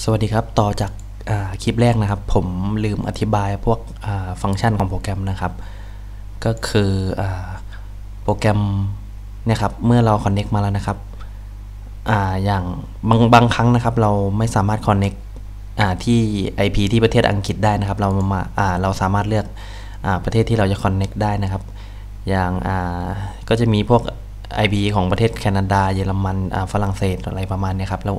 สวัสดีครับ ต่อจากคลิปแรกนะครับ ผมลืมอธิบายพวกฟังก์ชันของโปรแกรมนะครับ ก็คืออโปรแกรมเนี่ยครับ เมื่อเรา Connect มาแล้วนะครับออย่างบางบางครั้งนะครับ เราไม่สามารถ Connect ที่ IP ที่ประเทศอังกฤษได้นะครับ เรามาเราสามารถเลือกอประเทศที่เราจะ Connect ได้นะครับ อย่างก็จะมีพวก IP ของประเทศแคนาดา เยอรมันฝรั่งเศสอะไรประมาณนี้ครับแล้ว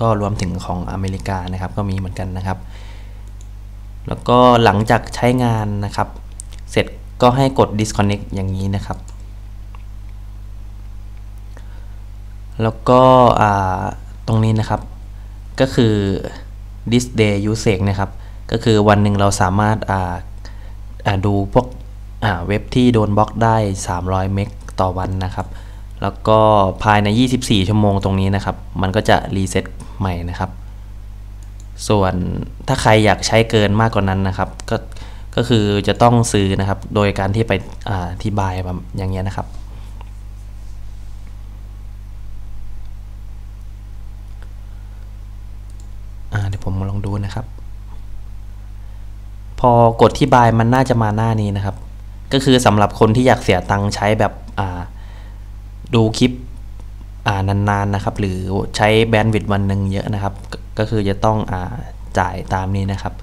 ก็รวมถึงของอเมริกานะครับ ก็มีเหมือนกันนะครับ แล้วก็หลังจากใช้งานนะครับ เสร็จก็ให้กด disconnect อย่างนี้นะครับ แล้วก็ตรงนี้นะครับ ก็คือ this day usage นะครับ ก็คือวันหนึ่งเราสามารถดูพวกเว็บที่โดนบล็อกได้ 300 เมกต่อวันนะครับ แล้วก็ภายใน 24 ชั่วโมงตรงนี้นะครับ มันก็จะรีเซ็ตใหม่นะครับ ส่วนถ้าใครอยากใช้เกินมากกว่านั้นนะครับ ก็ก็คือจะต้องซื้อนะครับ โดยการที่ไปอธิบายแบบอย่างเงี้ยนะครับ เดี๋ยวผมลองดูนะครับ พอกดที่บายมันน่าจะมาหน้านี้นะครับ ก็คือสำหรับคนที่อยากเสียตังค์ใช้แบบอ่า ดูคลิปนานๆนะครับ หรือใช้แบนด์วิดต์วันหนึ่งเยอะนะครับ ก็คือจะต้องอจ่ายตามนี้นะครับ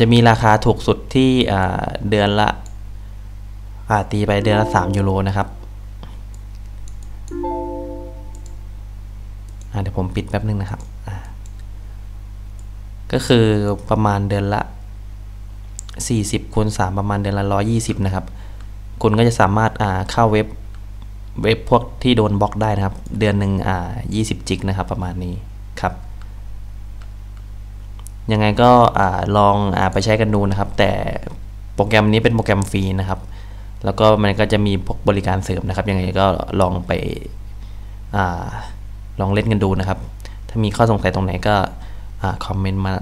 จะมีราคาถูกสุดที่เดือนละตีไปเดือนละ 3 ยูโรนะครับเดี๋ยวผมปิดแป๊บนึงนะครับ ก็คือประมาณเดือนละ 40คูณ3ประมาณเดือนละ 120 นะครับ คุณก็จะสามารถเข้าเว็บ เว็บพวกที่โดนบล็อกได้นะครับ เดือนหนึ่งอ่า20 จิกนะครับประมาณนี้ครับ ยังไงก็อ่าลองอ่าไปใช้กันดูนะครับ แต่โปรแกรมนี้เป็นโปรแกรมฟรีนะครับ แล้วก็มันก็จะมีพวกบริการเสริมนะครับ ยังไงก็ลองไปอ่าลองเล่นกันดูนะครับ ถ้ามีข้อสงสัยตรงไหนก็คอมเมนต์มา